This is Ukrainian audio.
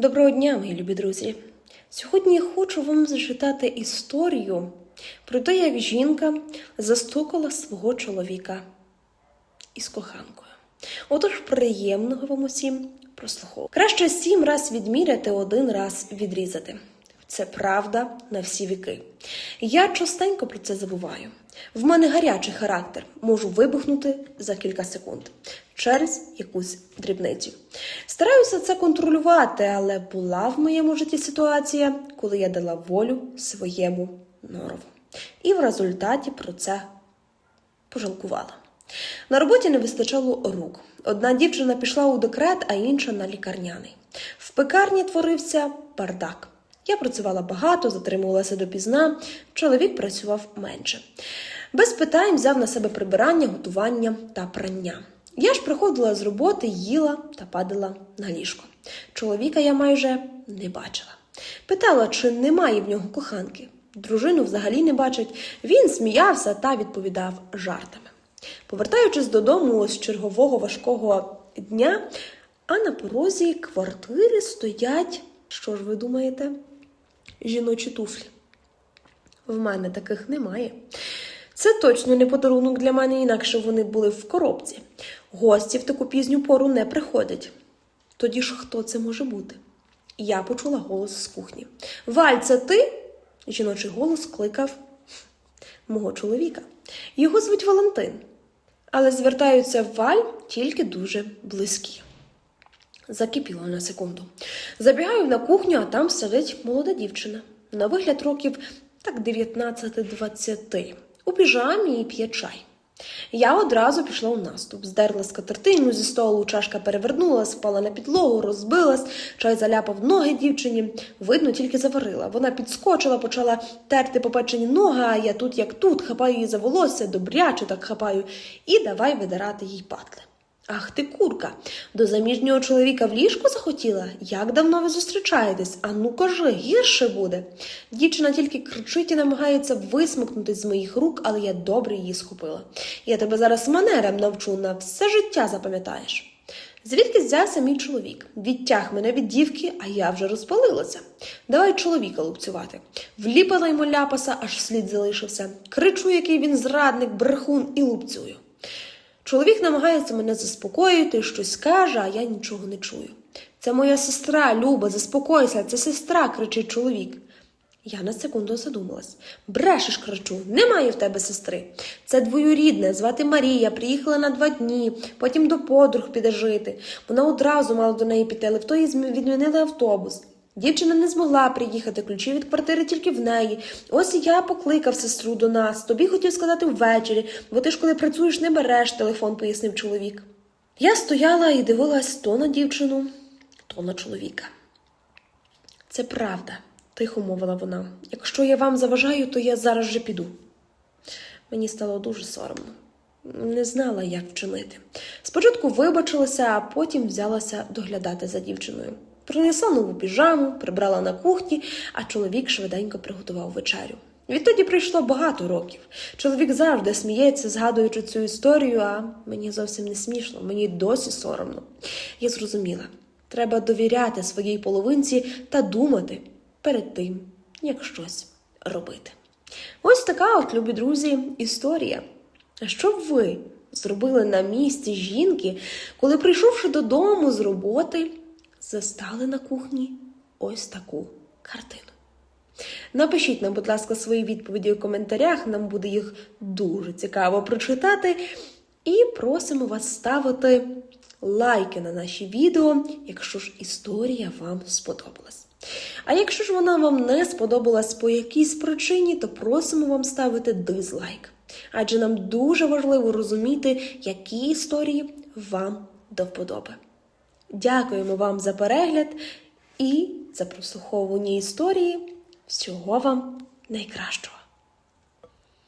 Доброго дня, мої любі друзі! Сьогодні я хочу вам зачитати історію про те, як жінка застукала свого чоловіка із коханкою. Отож, приємного вам усім прослуховувати. Краще сім раз відміряти, один раз відрізати. Це правда на всі віки. Я частенько про це забуваю. В мене гарячий характер, можу вибухнути за кілька секунд через якусь дрібницю. Стараюся це контролювати, але була в моєму житті ситуація, коли я дала волю своєму норову. І в результаті про це пожалкувала. На роботі не вистачало рук. Одна дівчина пішла у декрет, а інша на лікарняний. В пекарні творився бардак. Я працювала багато, затримувалася допізна, чоловік працював менше. Без питань взяв на себе прибирання, готування та прання. Я ж приходила з роботи, їла та падала на ліжко. Чоловіка я майже не бачила. Питала, чи немає в нього коханки. Дружину взагалі не бачить. Він сміявся та відповідав жартами. Повертаючись додому з чергового важкого дня, а на порозі квартири стоять, що ж ви думаєте, жіночі туфлі. В мене таких немає. Це точно не подарунок для мене, інакше вони були в коробці. Гості в таку пізню пору не приходять. Тоді ж хто це може бути? Я почула голос з кухні. Валь, це ти? Жіночий голос кликав мого чоловіка. Його звуть Валентин, але звертаються в Валь тільки дуже близькі. Закипіла на секунду. Забігаю на кухню, а там сидить молода дівчина. На вигляд років так 19-20. У піжамі і п'є чай. Я одразу пішла у наступ, здерла скатертину зі столу, чашка перевернулась, впала на підлогу, розбилась, чай заляпав ноги дівчині. Видно, тільки заварила. Вона підскочила, почала терти попечені ноги, а я тут, як тут, хапаю її за волосся, добряче так хапаю, і давай видирати їй патли. Ах ти, курка, до заміжнього чоловіка в ліжку захотіла? Як давно ви зустрічаєтесь? А ну кажи, гірше буде. Дівчина тільки кричить і намагається висмикнутись з моїх рук, але я добре її схопила. Я тебе зараз манерам навчу, на все життя запам'ятаєш. Звідки взявся мій чоловік? Відтяг мене від дівки, а я вже розпалилася. Давай чоловіка лупцювати. Вліпила йому ляпаса, аж слід залишився. Кричу, який він зрадник, брехун, і лупцюю. Чоловік намагається мене заспокоїти, щось каже, а я нічого не чую. Це моя сестра, Люба, заспокойся, це сестра, кричить чоловік. Я на секунду задумалась. Брешеш, кричу, немає в тебе сестри. Це двоюрідне, звати Марія, приїхала на два дні, потім до подруг піде жити. Вона одразу мала до неї піти, але в той відмінили автобус. Дівчина не змогла приїхати, ключі від квартири тільки в неї. Ось я покликав сестру до нас. Тобі хотів сказати ввечері, бо ти ж коли працюєш, не береш телефон, пояснив чоловік. Я стояла і дивилась то на дівчину, то на чоловіка. Це правда, тихо мовила вона. Якщо я вам заважаю, то я зараз же піду. Мені стало дуже соромно. Не знала, як вчинити. Спочатку вибачилася, а потім взялася доглядати за дівчиною. Принесла нову піжаму, прибрала на кухні, а чоловік швиденько приготував вечерю. Відтоді пройшло багато років. Чоловік завжди сміється, згадуючи цю історію, а мені зовсім не смішно, мені досі соромно. Я зрозуміла, треба довіряти своїй половинці та думати перед тим, як щось робити. Ось така, от, любі друзі, історія. А що б ви зробили на місці жінки, коли, прийшовши додому з роботи, застали на кухні ось таку картину. Напишіть нам, будь ласка, свої відповіді у коментарях, нам буде їх дуже цікаво прочитати. І просимо вас ставити лайки на наші відео, якщо ж історія вам сподобалась. А якщо ж вона вам не сподобалась по якійсь причині, то просимо вам ставити дизлайк. Адже нам дуже важливо розуміти, які історії вам до вподоби. Дякуємо вам за перегляд і за прослуховування історії. Всього вам найкращого!